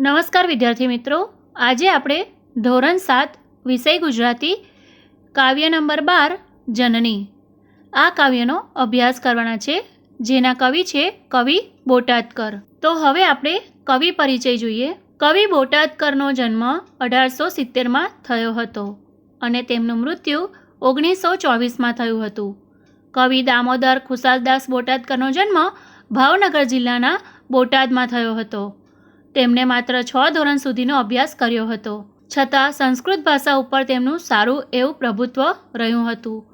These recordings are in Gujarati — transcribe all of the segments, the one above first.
નમસ્કાર વિદ્યાર્થી મિત્રો. આજે આપણે ધોરણ સાત, વિષય ગુજરાતી, કાવ્ય નંબર બાર, જનની. આ કાવ્યનો અભ્યાસ કરવાના છે. જેના કવિ છે કવિ બોટાદકર. તો હવે આપણે કવિ પરિચય જોઈએ. કવિ બોટાદકરનો જન્મ અઢારસો સિત્તેરમાં થયો હતો અને તેમનું મૃત્યુ ઓગણીસો ચોવીસમાં થયું હતું. કવિ દામોદર ખુશાલદાસ બોટાદકરનો જન્મ ભાવનગર જિલ્લાના બોટાદમાં થયો હતો. તેમણે માત્ર છ ધોરણ સુધીનો અભ્યાસ કર્યો હતો. છતાં સંસ્કૃત ભાષા ઉપર તેમનું સારું એવું પ્રભુત્વ રહ્યું હતું.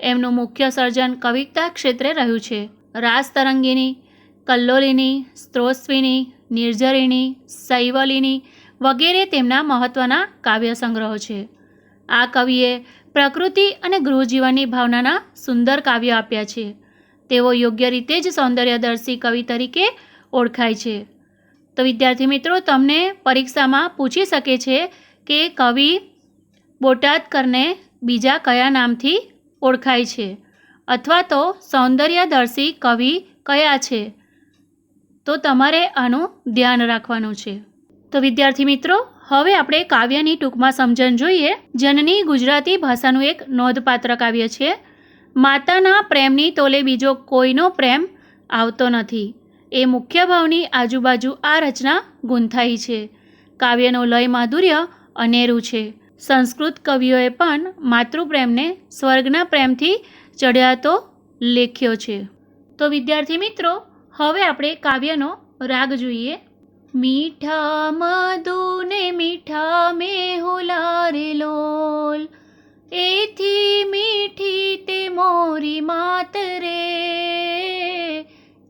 એમનું મુખ્ય સર્જન કવિતા ક્ષેત્રે રહ્યું છે. રાસ તરંગીની કલ્લોલિની, સ્ત્રોસ્વીની, નિર્જરિણી શૈવલિની વગેરે તેમના મહત્ત્વના કાવ્ય સંગ્રહો છે. આ કવિએ પ્રકૃતિ અને ગૃહજીવનની ભાવનાના સુંદર કાવ્યો આપ્યા છે. તેઓ યોગ્ય રીતે જ સૌંદર્યદર્શી કવિ તરીકે ઓળખાય છે. તો વિદ્યાર્થી મિત્રો, તમને પરીક્ષામાં પૂછી શકે છે કે કવિ બોટાદકરને બીજા કયા નામથી ઓળખાય છે? અથવા તો સૌંદર્યદર્શી કવિ કયા છે? તો તમારે આનું ધ્યાન રાખવાનું છે. તો વિદ્યાર્થી મિત્રો, હવે આપણે કાવ્યની ટૂંકમાં સમજણ જોઈએ. જનની ગુજરાતી ભાષાનું એક નોંધપાત્ર કાવ્ય છે. માતાના પ્રેમની તોલે બીજો કોઈનો પ્રેમ આવતો નથી. એ મુખ્ય ભાવની આજુબાજુ આ રચના ગૂંથાઈ છે. કાવ્યનો લય માધુર્ય અનેરું છે. સંસ્કૃત કવિઓએ પણ માતૃપ્રેમને સ્વર્ગના પ્રેમથી ચઢિયાતો લેખ્યો છે. તો વિદ્યાર્થી મિત્રો, હવે આપણે કાવ્યનો રાગ જોઈએ. મીઠા મધુને મીઠા મેહુલા રે લોલ, એથી મીઠી તે મોરી માત રે.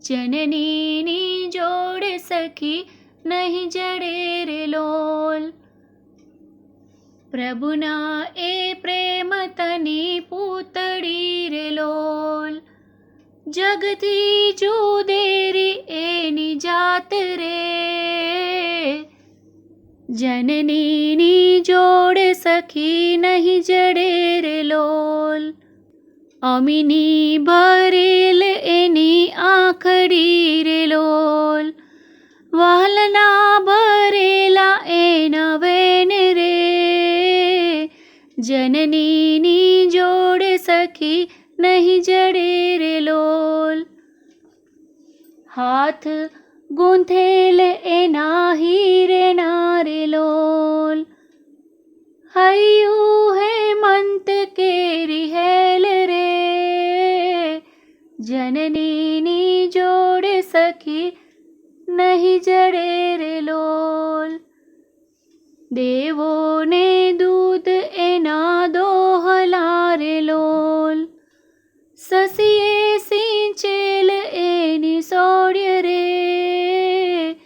જનનીની જોડે સખી નહીં જડે રે લોલ. પ્રભુના એ પ્રેમ તની પૂતળી રે લોલ. જગથી જુદેરી એની જાત રે. જનનીની જોડે સખી નહીં જડે રે લોલ. અમીની ભરેલ એની આખડી રે લોલ. વાલના ભરેલા એના વેન રે. જનનીની જોડ સખી નહીં જડે રે લોલ. હાથ ગૂંથેલ એના હીરેના રે લોલ. હૈયું હેમંત કેરી હેલ રે જનનીની જોડે સખી નહીં જડે રે લોલ. દેવોને દૂધ એના દોહલા રે લોલ. સસીએ સિંચેલ એની સોડ્ય રે.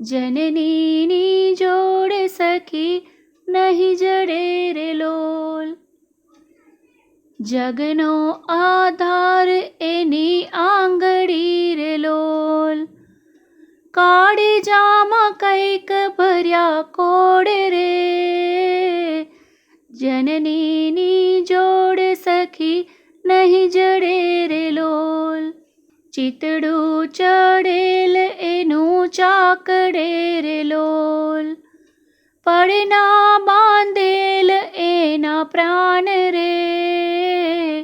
જનનીની જોડે સખી નહીં જડે રે લોલ. જગનો આધાર કાળે જામાં કંઈક ભર્યા કોડ રે. જનનીની જોડ સખી નહીં જડે રે લોલ. ચિતડું ચડેલ એનું ચાકડે રે લોલ. પડના બાંધેલ એના પ્રાણ રે.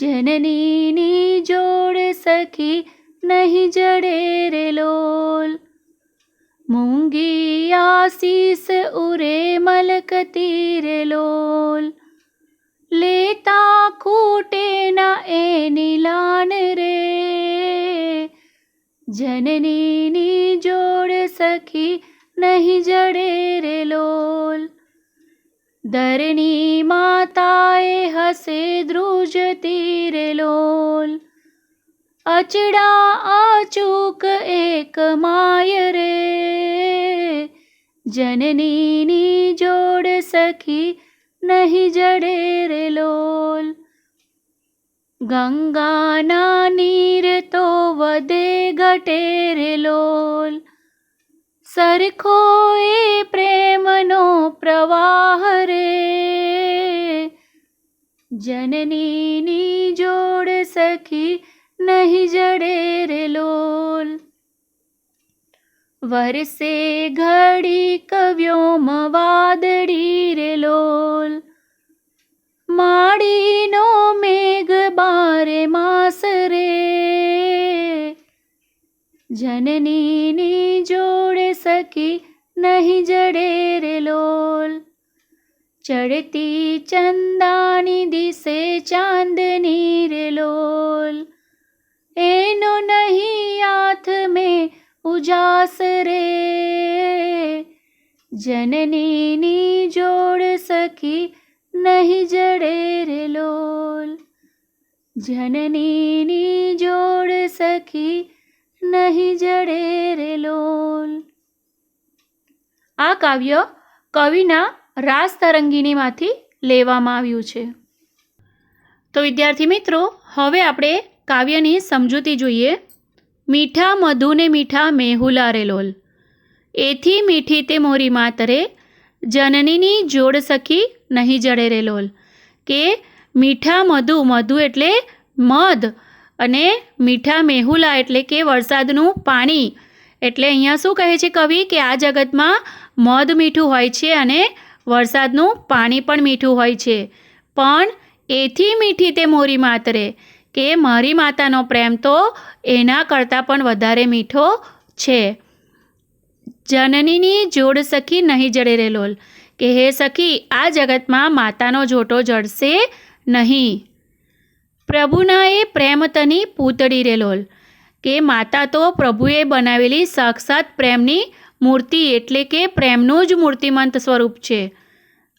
જનનીની જોડ સખી નહીં જડે રે લોલ. મૂંગી આશીષ ઉરે મલકતી રે લોલ. લેતા ખૂટે ના એની લાન રે. જનનીની જોડ સખી નહીં જડે રે લોલ. ધરણી માતાએ હસે ધ્રુજતી રે લોલ. અચડા અચૂક એક માય રે. જનનીની જોડ સખી નહીં જડે રે લોલ. ગંગાના નીર તો વધે ઘટે રે લોલ. સરખો એ પ્રેમનો પ્રવાહ રે. જનનીની જોડ સખી નહીં જડે રે લોલ વરસે ઘડી કવ્યોમ વાદળી રે લોલ માડીનો મેઘ બારે માસ રે જનનીની જોડે સખી નહીં જડે રે લોલ ચડતી ચંદાની દિશે ચાંદની રે લોલ એનો નહીં હાથ મેં ઉજાસ રે. જનનીની જોડ સખી નહીં જડે રે લોલ. જનનીની જોડ સખી નહીં જડે રે લોલ. આ કાવ્ય કવિના રાસ તરંગીનીમાંથી લેવામાં આવ્યું છે. તો વિદ્યાર્થી મિત્રો, હવે આપણે કાવ્યની સમજૂતી જોઈએ. મીઠા મધુને મીઠા મેહુલા રે લોલ. એથી મીઠી તે મોરી માતરે, જનનીની જોડ સખી નહીં જડે રે લોલ. કે મીઠા મધુ મધુ એટલે મધ અને મીઠા મેહુલા એટલે કે વરસાદનું પાણી. એટલે અહીંયા શું કહે છે કવિ? કે આ જગતમાં મધ મીઠું હોય છે અને વરસાદનું પાણી પણ મીઠું હોય છે. પણ એથી મીઠી તે મોરી માતરે કે મારી માતાનો પ્રેમ તો એના કરતાં પણ વધારે મીઠો છે. જનનીની જોડ સખી નહીં જડે રે લોલ. કે હે સખી, આ જગતમાં માતાનો જોટો જડશે નહીં. પ્રભુના એ પ્રેમ તની પૂતળી રે લોલ. કે માતા તો પ્રભુએ બનાવેલી સાક્ષાત પ્રેમની મૂર્તિ એટલે કે પ્રેમનું જ મૂર્તિમંત સ્વરૂપ છે.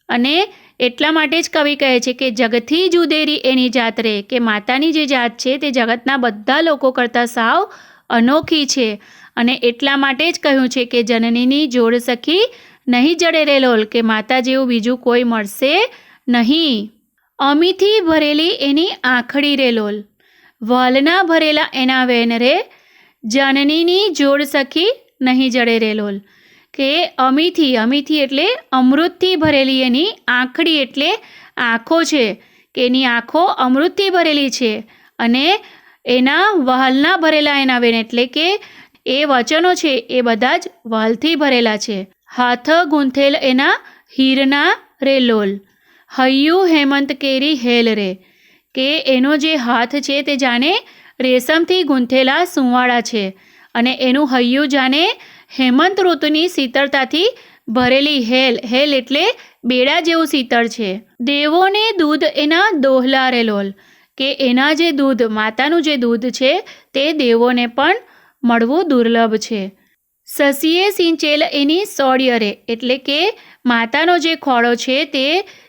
અને એટલા માટે જ કવિ કહે છે કે જગથી જુદેરી એની જાત રે, કે માતાની જે જાત છે તે જગતના બધા લોકો કરતાં સાવ અનોખી છે. અને એટલા માટે જ કહ્યું છે કે જનનીની જોડ સખી નહીં જડે રે લોલ, કે માતા જેવું બીજું કોઈ મળશે નહીં. અમીથી ભરેલી એની આંખડી રે લોલ, વાલના ભરેલા એના વેન રે, જનનીની જોડ સખી નહીં જડે રે લોલ. કે અમીથી અમીથી એટલે અમૃતથી ભરેલી એની આંખડી એટલે આંખો છે, કે એની આંખો અમૃતથી ભરેલી છે અને એના વહાલના ભરેલા એના વેન એટલે કે એ વચનો છે એ બધા જ વહાલથી ભરેલા છે. હાથ ગૂંથેલ એના હીરના રે લોલ. હૈયું હેમંત કેરી હેલ રે. કે એનો જે હાથ છે તે જાણે રેશમથી ગૂંથેલા સુંવાળા છે અને એનું હૈયું જાણે હેમંત ઋતુની શીતળતાથી ભરેલી હેલ હેલ એટલે બેડા જેવું શીતળ છે. દેવોને દૂધ એના દોહલા રે લોલ, કે એના જે દૂધ, માતાનું જે દૂધ છે, તે દેવોને પણ મળવું દુર્લભ છે. સસીએ સિંચેલ એની સોળિયરે, એટલે કે માતાનો જે ખોળો છે, તે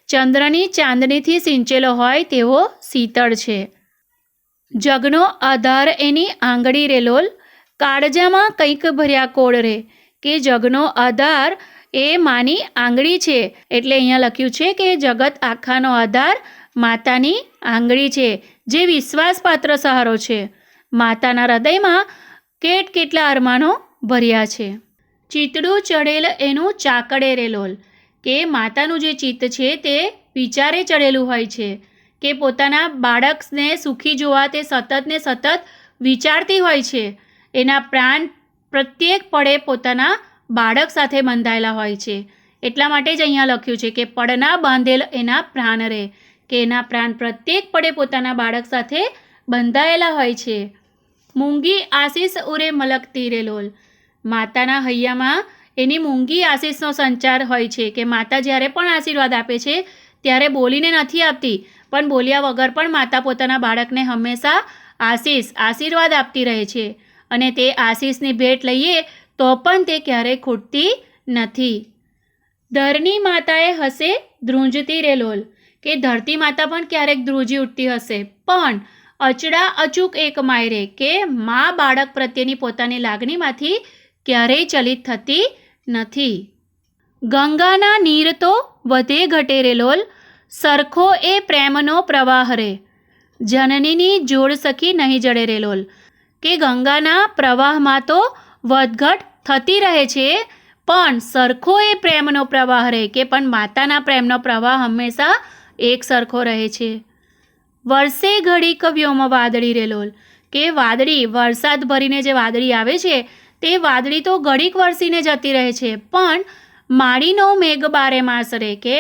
ચંદ્રની ચાંદનીથી સિંચેલો હોય તેવો શીતળ છે. જગનો આધાર એની આંગળી રે લોલ કાળજામાં કંઈક ભર્યા કોળ રે. કે જગનો આધાર એ માની આંગળી છે. એટલે અહીંયા લખ્યું છે કે જગત આખાનો આધાર માતાની આંગળી છે, જે વિશ્વાસપાત્ર સહારો છે. માતાના હૃદયમાં કેટ કેટલા અરમાનો ભર્યા છે. ચિતડું ચડેલ એનું ચાકડે રે લોલ. કે માતાનું જે ચિત્ત છે તે વિચારે ચડેલું હોય છે. કે પોતાના બાળકને સુખી જોવા તે સતત ને સતત વિચારતી હોય છે. એના પ્રાણ પ્રત્યેક પળે પોતાના બાળક સાથે બંધાયેલા હોય છે. એટલા માટે જ અહીંયા લખ્યું છે કે પડના બાંધેલ એના પ્રાણ રહે, કે એના પ્રાણ પ્રત્યેક પળે પોતાના બાળક સાથે બંધાયેલા હોય છે. મૂંગી આશીષ ઉરે મલકતી રે લોલ. માતાના હૈયામાં એની મૂંગી આશીષનો સંચાર હોય છે કે માતા જ્યારે પણ આશીર્વાદ આપે છે, ત્યારે બોલીને નથી આપતી, પણ બોલ્યા વગર પણ માતા પોતાના બાળકને હંમેશા આશીષ, આશીર્વાદ આપતી રહે છે. અને તે આશીષની ભેટ લઈએ તો પણ તે ક્યારેય ખૂટતી નથી. ધરની માતાએ હશે ધ્રુંજતી રે લોલ કે ધરતી માતા પણ ક્યારેક ધ્રુજી ઉઠતી હશે. પણ અચડા અચૂક એક માયરે કે મા બાળક પ્રત્યેની પોતાની લાગણીમાંથી ક્યારેય ચલિત થતી નથી. ગંગાના નીર તો વધે ઘટે રે લોલ સરખો એ પ્રેમનો પ્રવાહ રે. જનનીની જોડ સખી નહીં જડે રે લોલ કે ગંગાના પ્રવાહમાં તો વધઘટ થતી રહે છે, પણ સરખો એ પ્રેમનો પ્રવાહ રહે કે પણ માતાના પ્રેમનો પ્રવાહ હંમેશા એક સરખો રહે છે. વર્ષે ઘડી કવ્યોમાં વાદળી રેલોલ કે વાદળી, વરસાદ ભરીને જે વાદળી આવે છે, તે વાદળી તો ઘડીક વરસીને જતી રહે છે, પણ માળીનો મેઘ બારે માસ રે કે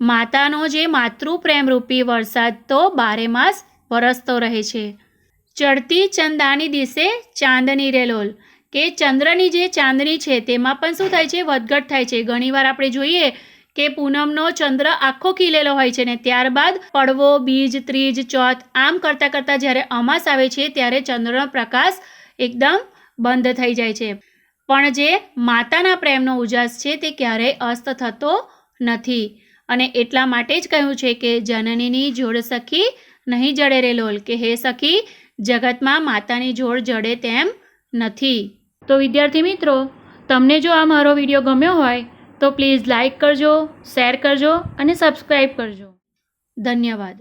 માતાનો જે માતૃ પ્રેમરૂપી વરસાદ તો બારે માસ વરસતો રહે છે. ચડતી ચંદાની દિશે ચાંદની રેલોલ કે ચંદ્રની જે ચાંદની છે, તેમાં પણ શું થાય છે? વધઘટ થાય છે. ઘણીવાર આપણે જોઈએ કે પૂનમનો ચંદ્ર આખો ખીલેલો હોય છે ને ત્યારબાદ પડવો, બીજ, ત્રીજ, ચોથ, આમ કરતાં કરતાં જ્યારે અમાસ આવે છે, ત્યારે ચંદ્રનો પ્રકાશ એકદમ બંધ થઈ જાય છે. પણ જે માતાના પ્રેમનો ઉજાસ છે, તે ક્યારેય અસ્ત થતો નથી. અને એટલા માટે જ કહ્યું છે કે જનનીની જોડ સખી નહીં જડે રે લોલ. કે હે સખી જગતમાં માતાની જોડ જડે તેમ નથી. તો વિદ્યાર્થી મિત્રો, તમને જો આ મારો વીડિયો ગમ્યો હોય, તો પ્લીઝ લાઈક કરજો, શેર કરજો અને સબસ્ક્રાઈબ કરજો. ધન્યવાદ.